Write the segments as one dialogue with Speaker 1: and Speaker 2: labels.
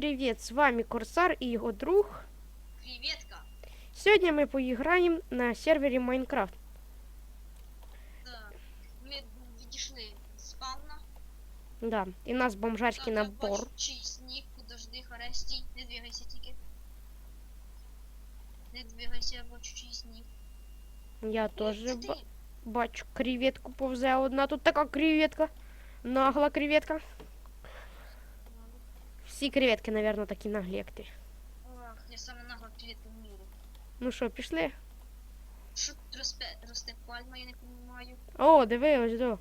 Speaker 1: привіт! З вами Корсар і його друг.
Speaker 2: Креветка.
Speaker 1: Сьогодні ми поіграємо на сервері Майнкрафт.
Speaker 2: Да. Ми відійшли з спавна.
Speaker 1: Да. І у нас бомжарський
Speaker 2: Так, я
Speaker 1: набор.
Speaker 2: бачу чийсь сніг, подожди, харе, стій, не двигайся тільки. Не двигайся, я бачу чийсь сніг.
Speaker 1: Я теж
Speaker 2: Це
Speaker 1: ба-
Speaker 2: ти?
Speaker 1: бачу креветку повзе одна. Тут така креветка. Нагла креветка. Всі креветки, мабуть, такі наглі, як ти.
Speaker 2: Ох, я саме нагла креветка в мірі.
Speaker 1: Ну що, пішли?
Speaker 2: Що тут росте, росте пальма, я не розумію.
Speaker 1: О, диви, ось до.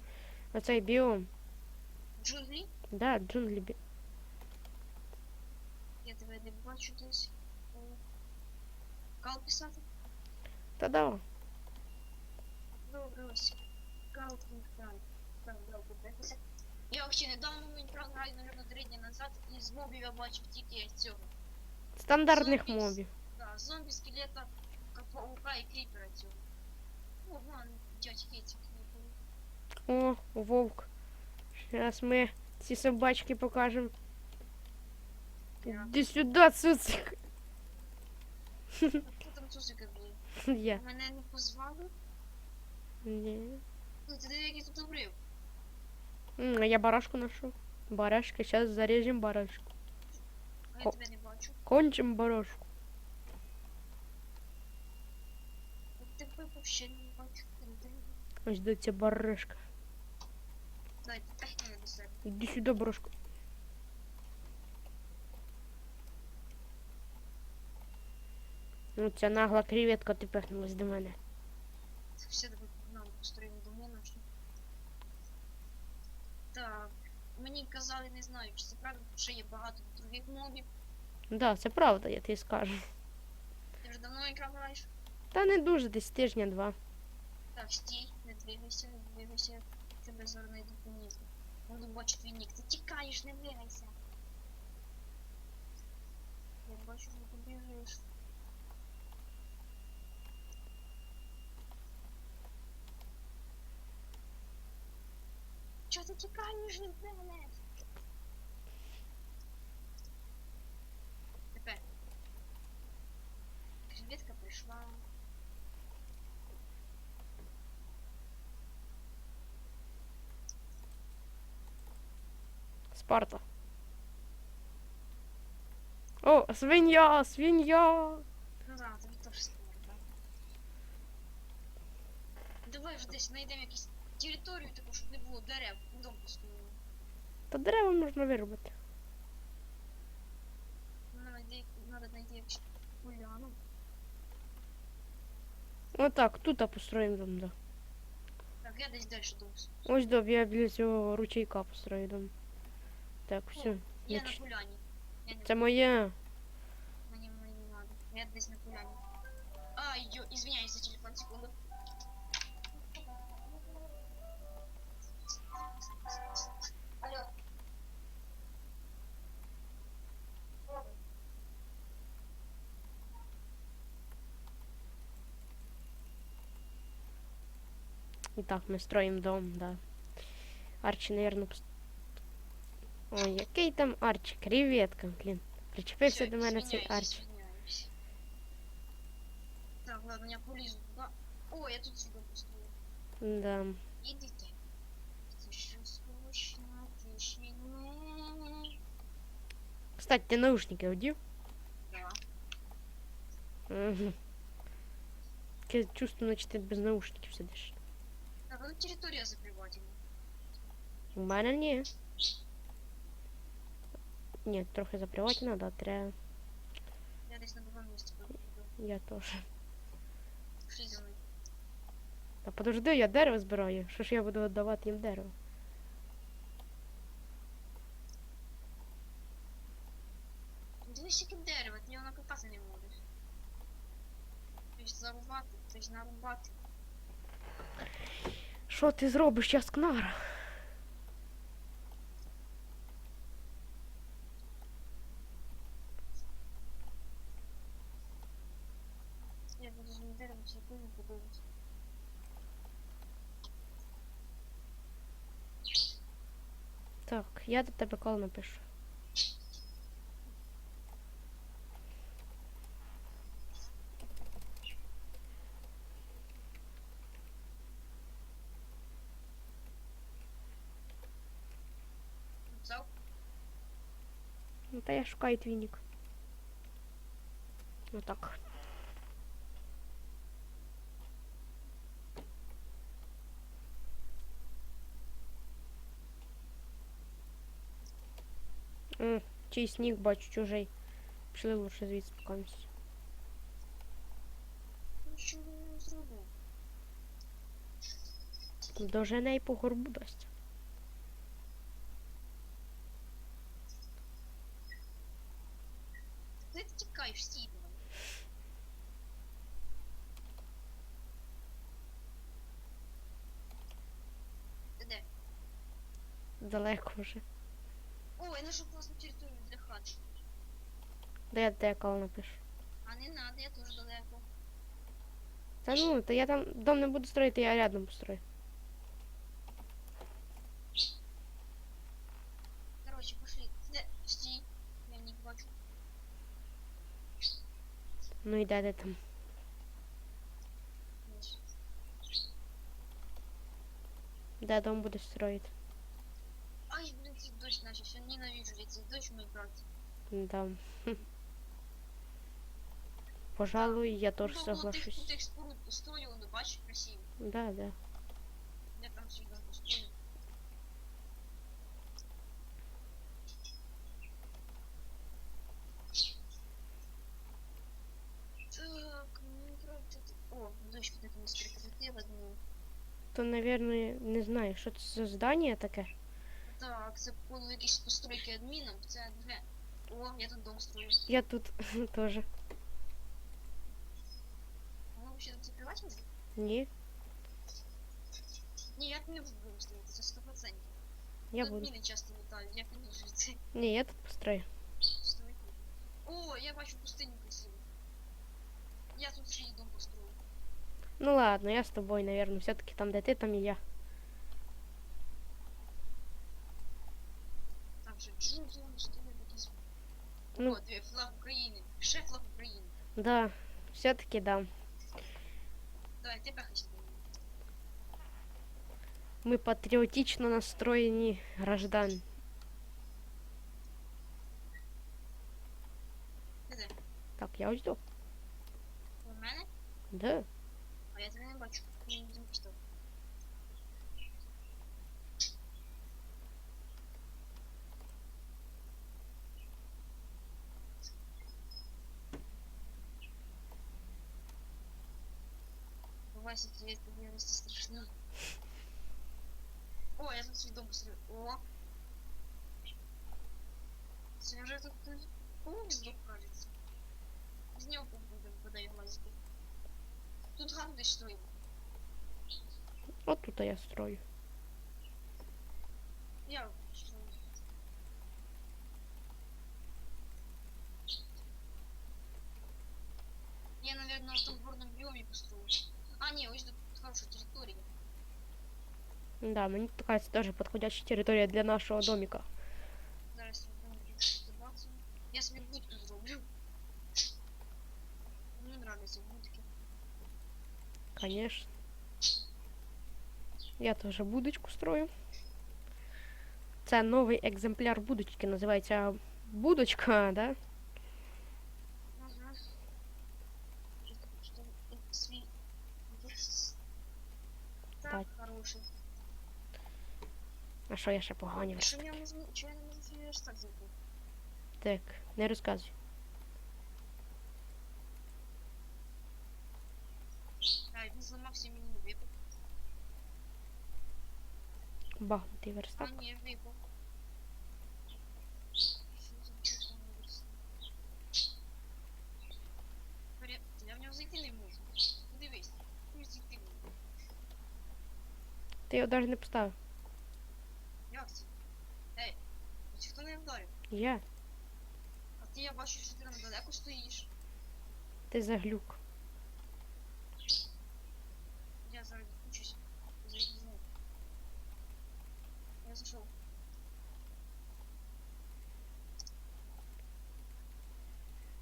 Speaker 1: Оцей біом.
Speaker 2: Джунглі?
Speaker 1: Да, джунглі. бі-
Speaker 2: Я тебе не бачу десь. Кал писати?
Speaker 1: Та да.
Speaker 2: Добре, ось. Кал писати. Так, добре, дивися. Я ще недавно в Майнкрафт граю, мабуть, три дні назад, і з мобів я бачив тільки цього.
Speaker 1: Стандартних
Speaker 2: Зомбі.
Speaker 1: мобів.
Speaker 2: Да, зомбі, скелета, ка- паука і кріпера цього. О, вон, дядьки ці кріпери.
Speaker 1: О, вовк. Зараз ми ці собачки покажемо.
Speaker 2: Я.
Speaker 1: Іди сюди, цуцик.
Speaker 2: А хто там цусики були?
Speaker 1: Я.
Speaker 2: Мене не позвали?
Speaker 1: Ні.
Speaker 2: Ну, ти диви, який тут обрив.
Speaker 1: Я барашку ношу. Барашка, сейчас зарежем барашку. Ко-
Speaker 2: тебе не бачу.
Speaker 1: Кончим барашку.
Speaker 2: Тебе де?
Speaker 1: Ось до ця барашка. Іди сюди, барашку. Ну, ця нагла креветка ти пихнулась до мене.
Speaker 2: Все тебе нам построїмо домо наші. Так. Мені казали, не знаю, чи це правда, що є багато других мобів.
Speaker 1: Да, це правда, я тобі скажу.
Speaker 2: Ти вже давно іграв граєш?
Speaker 1: Та не дуже, десь тижня-два.
Speaker 2: Так, стій, не двигайся, не двигайся. Тебе зараз знайду по ніку. Буду бачити твій нік. Ти тікаєш, не двигайся. Я бачу, що ти бігаєш. Чого ти тікаєш від мене? Тепер. Креветка прийшла.
Speaker 1: Спарта. О, свинья, свинья.
Speaker 2: Ну да, тобі теж скоро, так? Давай вже десь знайдемо якусь територію таку, щоб не було дерев, дом построїмо.
Speaker 1: Та дерева можна вирубати.
Speaker 2: Надо знайти поляну.
Speaker 1: Отак, тут построїмо дом, да.
Speaker 2: Так, я десь далі дом.
Speaker 1: Ось до я біля цього ручейка построю дом. Так, все.
Speaker 2: Я
Speaker 1: Ніч.
Speaker 2: на поляні. Я
Speaker 1: Це моє.
Speaker 2: Мені, мені не надо. Я десь на поляні. А, йо, извиняюсь за телефон, секунду.
Speaker 1: І так, ми строїмо дом, да. Арчі, наверное, пост... Ой, який там Арчі? Креветка, блін. Причепився
Speaker 2: Всё,
Speaker 1: до мене цей
Speaker 2: извиняюсь,
Speaker 1: Арчі.
Speaker 2: извиняюсь. Так, ладно, я полізу туда. О, я тут сюда построю.
Speaker 1: Да.
Speaker 2: Идите. Це що скучно, тишине.
Speaker 1: Кстати, ти наушники одів?
Speaker 2: Да.
Speaker 1: Угу. Таке чувство, наче ти без наушників сидиш.
Speaker 2: А тут територія закривательна.
Speaker 1: У мене ні. Ні, трохи запривати треба, треба.
Speaker 2: Я десь на другому місці буду.
Speaker 1: Я теж.
Speaker 2: Пішли за мною.
Speaker 1: Та подожди, я дерево збираю. Що ж я буду віддавати їм дерево?
Speaker 2: Дивись, яке дерево, ти його накопати не можеш. Ти ж зарубати, ти ж нарубати.
Speaker 1: Що ти зробиш, Яскнара?
Speaker 2: Я буду з все не подивитися.
Speaker 1: Так, я до тебе коли напишу. Ну та я шукаю твій нік. Отак. М, Чийсь нік бачу чужий. Пішли лучше звідси покамся.
Speaker 2: Ну що він зробив?
Speaker 1: Дожене й по горбу дасть.
Speaker 2: Ти тікаєш стій від мене. Ти де?
Speaker 1: Далеко вже.
Speaker 2: О, я знайшов класну територію для хати.
Speaker 1: Де я деколи напишу.
Speaker 2: А не надо, я теж далеко.
Speaker 1: Та ну, то я там дом не буду строїти, я рядом построю.
Speaker 2: Короче, пошли. Де? Стій. Я не бачу.
Speaker 1: Ну і де ти там?
Speaker 2: Ось.
Speaker 1: Де дом будеш строїти?
Speaker 2: Ненавижу я цей дощ в Майнкрафті.
Speaker 1: Да. Хм. Пожалуй, я теж
Speaker 2: Ну, було тих
Speaker 1: соглашусь.
Speaker 2: крутих споруд построю, ну бачиш, красиво.
Speaker 1: Да, да.
Speaker 2: Я там всегда построю. Так, Майнкрафт это... О, дочь куда-то нас прекратила, думаю.
Speaker 1: То, наверное, не знаю, що це за здання таке.
Speaker 2: Так, це походу якісь постройки адміном, це две. О, я тут дом строю.
Speaker 1: Я тут теж.
Speaker 2: Воно вообще тут закривати можна?
Speaker 1: Ні,
Speaker 2: Ні, я не буду дом строїти, це 100%.
Speaker 1: я
Speaker 2: тут
Speaker 1: буду.
Speaker 2: міни часто літають, я піду це
Speaker 1: Ні, я тут построю.
Speaker 2: строїти. О, я бачу пустиню красиву. Я тут свій дом построю.
Speaker 1: Ну ладно, я з тобою, наверное, все-таки там, де ти, там і я.
Speaker 2: Там же джунглі стоять якісь.
Speaker 1: Ну.
Speaker 2: О, дві флаг України. Ще флаг України.
Speaker 1: Да, все-таки да.
Speaker 2: Давай, ти пехайся до мене.
Speaker 1: Ми патріотично настроєні граждан.
Speaker 2: Ти де?
Speaker 1: Так, я ось тут.
Speaker 2: У мене?
Speaker 1: Да.
Speaker 2: Вася, привет, тебе вести страшно. О, я тут свій дом построю. О! Це вже тут хтось повзду, кажется. З нього буде випадає глазки. Тут гарно десь стоїть.
Speaker 1: От тут я строю. Да, мені така це теж підходяща територія для нашого домика.
Speaker 2: Зараз я буду забацаю. Я собі будку зроблю. Мені нравятся будки.
Speaker 1: Конечно. Я теж будочку строю. Це новий екземпляр будочки, називається будочка, да? А що я ще погані
Speaker 2: Що
Speaker 1: верстаки?
Speaker 2: я не зм- чого я не можу свій верстак зайти?
Speaker 1: Так, не розказуй.
Speaker 2: А, він зламався мені не випав.
Speaker 1: Багнутий
Speaker 2: А, ні, верстак? Поряд- Я в нього зайти не можу. Подивись, хуй зайти не можу.
Speaker 1: Ти його навіть не поставив.
Speaker 2: Як це? Ей, а чи хто
Speaker 1: Я.
Speaker 2: А ти я бачу, що ти там далеко стоїш.
Speaker 1: Ти заглюк.
Speaker 2: Я зараз відключусь. Зайду. Я зайшов.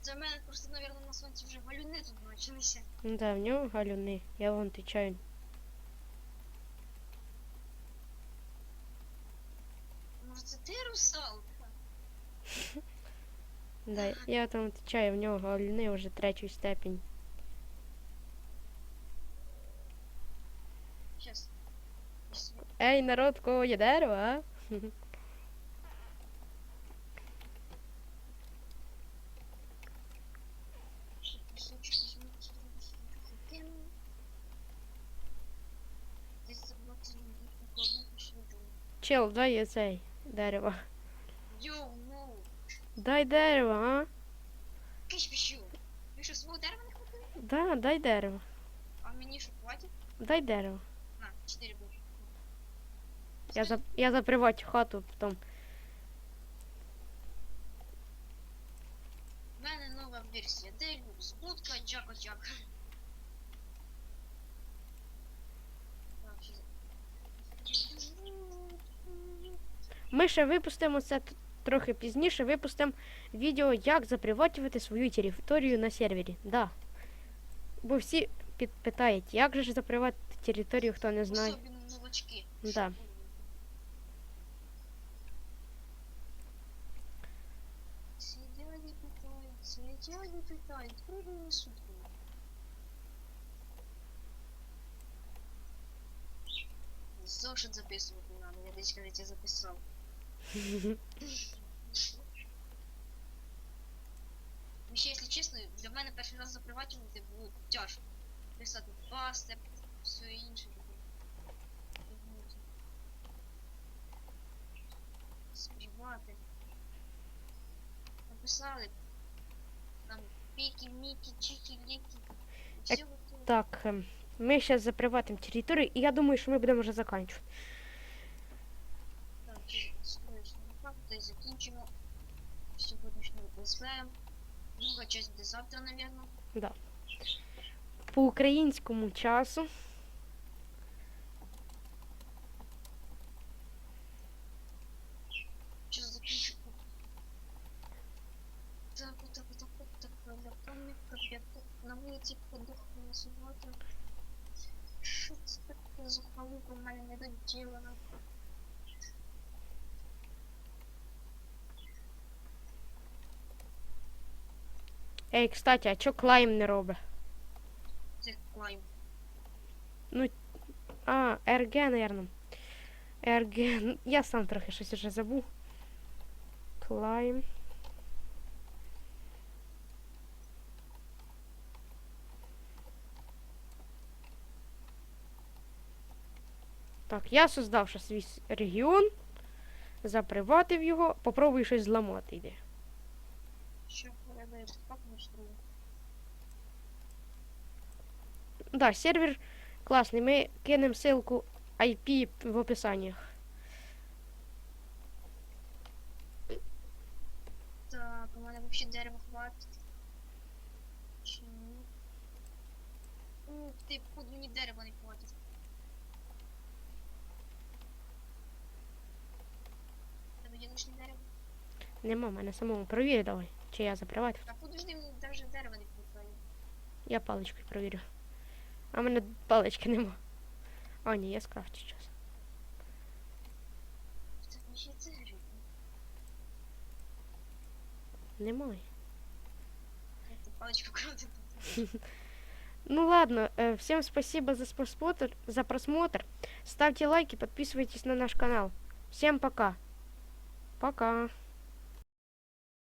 Speaker 2: Це в мене просто, мабуть, на сонці вже валюни тут почалися.
Speaker 1: Ну Да, в нього галюни. Я вон тичаю.
Speaker 2: Може це ти русалка?
Speaker 1: Да, я там відвічаю, в нього галюни вже третю степінь.
Speaker 2: Щас. Щас
Speaker 1: Ей, народ, кого є дерево, а? Чел, дай я цей дерево. Дай дерево, а?
Speaker 2: киш пішу. Ви що, свого дерева не хватило?
Speaker 1: Да, дай дерево.
Speaker 2: А мені що, хватить?
Speaker 1: Дай дерево.
Speaker 2: На, 4 буде.
Speaker 1: Я за я запривати хату потом.
Speaker 2: У мене нова версія. Делюкс, будка, джака джака.
Speaker 1: Ми ще випустимо це трохи пізніше. Випустимо відео, як заприватувати свою територію на сервері. Да. Бо всі питають, як же ж заприватити територію, хто не знає.
Speaker 2: Новачки.
Speaker 1: Да.
Speaker 2: Сидять питають, сидять питають. Зошит не надо, я десь кажется записав. Ну, ще, якщо чесно, для мене перший раз заприватувати було тяжко. Писати пастер, все інше. Співати. Написали там піки, міки, чіки, ліки. Все готово.
Speaker 1: Так, ем, ми зараз заприватимо територію, і я думаю, що ми будемо вже закінчувати.
Speaker 2: Так, строїчний факт, та й закінчимо сьогоднішню Друга часть буде завтра, напевно.
Speaker 1: По українському часу.
Speaker 2: На вулиці подохнула субота. Що це таке за халупа в мене не доділена?
Speaker 1: Ей, кстати, а чо клайм не робить?
Speaker 2: Це клайм.
Speaker 1: А, РГ, наверное. РГ. ну, Я сам трохи щось вже забув. Клайм. Так, я создав ще свій регіон, заприватив його, попробую щось зламати йде.
Speaker 2: Що
Speaker 1: Да, сервер класний. Ми кинемо ссылку IP в описанні.
Speaker 2: Так, у мене вообще дерева хватить. Чи ні? Ух ти, походу мені дерева не хватить. Тебе є лишнє дерево?
Speaker 1: Нема мене самому. Провір давай, чи я заприватив.
Speaker 2: Та подожди, мені навіть дерева не хватає.
Speaker 1: Я паличкою провірю. А в мене палички нема. А, ні, я скрафчу зараз.
Speaker 2: Це ще це гриб.
Speaker 1: Немає.
Speaker 2: Я цю паличку крафтив.
Speaker 1: Ну ладно, э, всем спасибо за просмотр, за просмотр. Ставьте лайки, подписывайтесь на наш канал. Всем пока. Пока.